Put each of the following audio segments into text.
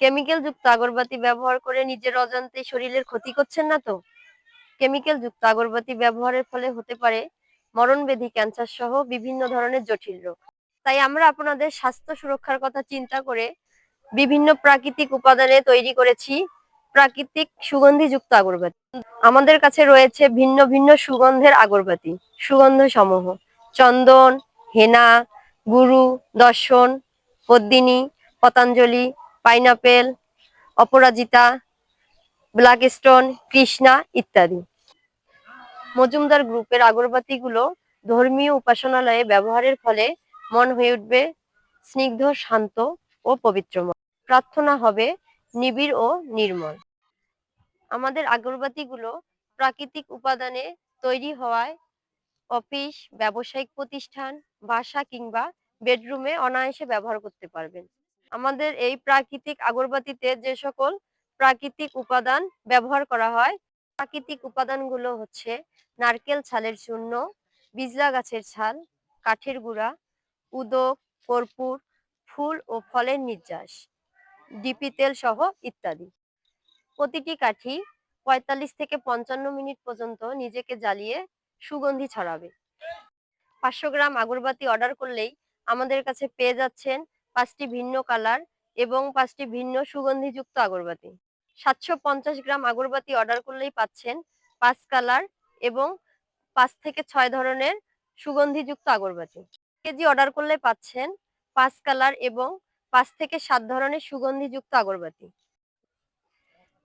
Chemical যুক্ত আগরবাতি ব্যবহার করে নিজের অজান্তে শরীরের ক্ষতি করছেন না তো? কেমিক্যাল যুক্ত আগরবাতি ব্যবহারের ফলে হতে পারে মরণবেধি, ক্যান্সার সহ বিভিন্ন ধরনের জটিল রোগ। তাই আমরা আপনাদের স্বাস্থ্য সুরক্ষার কথা চিন্তা করে বিভিন্ন প্রাকৃতিক উপাদানে তৈরি করেছি প্রাকৃতিক সুগন্ধিযুক্ত আগরবাতি। আমাদের কাছে রয়েছে ভিন্ন ভিন্ন সুগন্ধের আগরবাতি সুগন্ধ সমূহ Chandan, Hena, Guru, Darshan, Padmini, Patanjali pineapple, Aparajita black stone Krishna ইত্যাদি। মজুমদার গ্রুপের আগরবাতিগুলো ধর্মীয় উপাসনালয়ে ব্যবহারের ফলে মন হয়ে উঠবে স্নিগ্ধ, শান্ত ও পবিত্রময় প্রার্থনা হবে নিবিড় ও নির্মল। আমাদের আগরবাতিগুলো প্রাকৃতিক উপাদানে তৈরি হওয়ায় অফিস, ব্যবসায়িক প্রতিষ্ঠান, বাসা কিংবা বেডরুমে অনায়াসে ব্যবহার করতে পারবেন। আমাদের এই প্রাকৃতিক আগরবাতিতে যে সকল প্রাকৃতিক উপাদান ব্যবহার করা হয়, প্রাকৃতিক উপাদানগুলো হচ্ছে নারকেল ছালের চূর্ণ, বিজলা গাছের ছাল, কাঠের গুঁড়া, উদক, কর্পূর, ফুল ও ফলের নির্যাস, ডিপি তেল সহ ইত্যাদি। প্রতিটি কাঠি পঁয়তাল্লিশ থেকে পঞ্চান্ন মিনিট পর্যন্ত নিজেকে জ্বালিয়ে সুগন্ধি ছড়াবে। পাঁচশো গ্রাম আগরবাতি অর্ডার করলেই আমাদের কাছে পেয়ে যাচ্ছেন পাঁচটি ভিন্ন কালার এবং পাঁচটি ভিন্ন সুগন্ধিযুক্ত আগরবাতি। সাতশো পঞ্চাশ গ্রাম আগরবাতি অর্ডার করলেই পাচ্ছেন পাঁচ কালার এবং পাঁচ থেকে ছয় ধরনের সুগন্ধিযুক্ত আগরবাতি। কেজি অর্ডার করলে পাচ্ছেন পাঁচ কালার এবং পাঁচ থেকে সাত ধরনের সুগন্ধিযুক্ত আগরবাতি।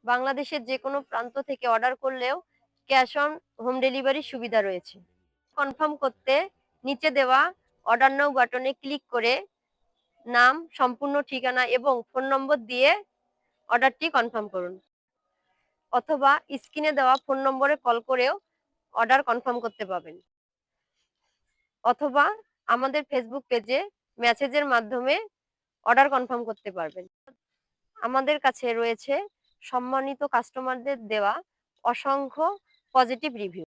বাংলাদেশের যে কোনো প্রান্ত থেকে অর্ডার করলেও ক্যাশ অন হোম ডেলিভারির সুবিধা রয়েছে। কনফার্ম করতে নিচে দেওয়া অর্ডার নাও বাটনে ক্লিক করে নাম, সম্পূর্ণ ঠিকানা এবং ফোন নম্বর দিয়ে অর্ডারটি কনফার্ম করুন। অথবা স্ক্রিনে দেওয়া ফোন নম্বরে কল করেও অর্ডার কনফার্ম করতে পারবেন। অথবা আমাদের ফেসবুক পেজে মেসেজের মাধ্যমে অর্ডার কনফার্ম করতে পারবেন। আমাদের কাছে রয়েছে সম্মানিত কাস্টমারদের দেওয়া অসংখ্য পজিটিভ রিভিউ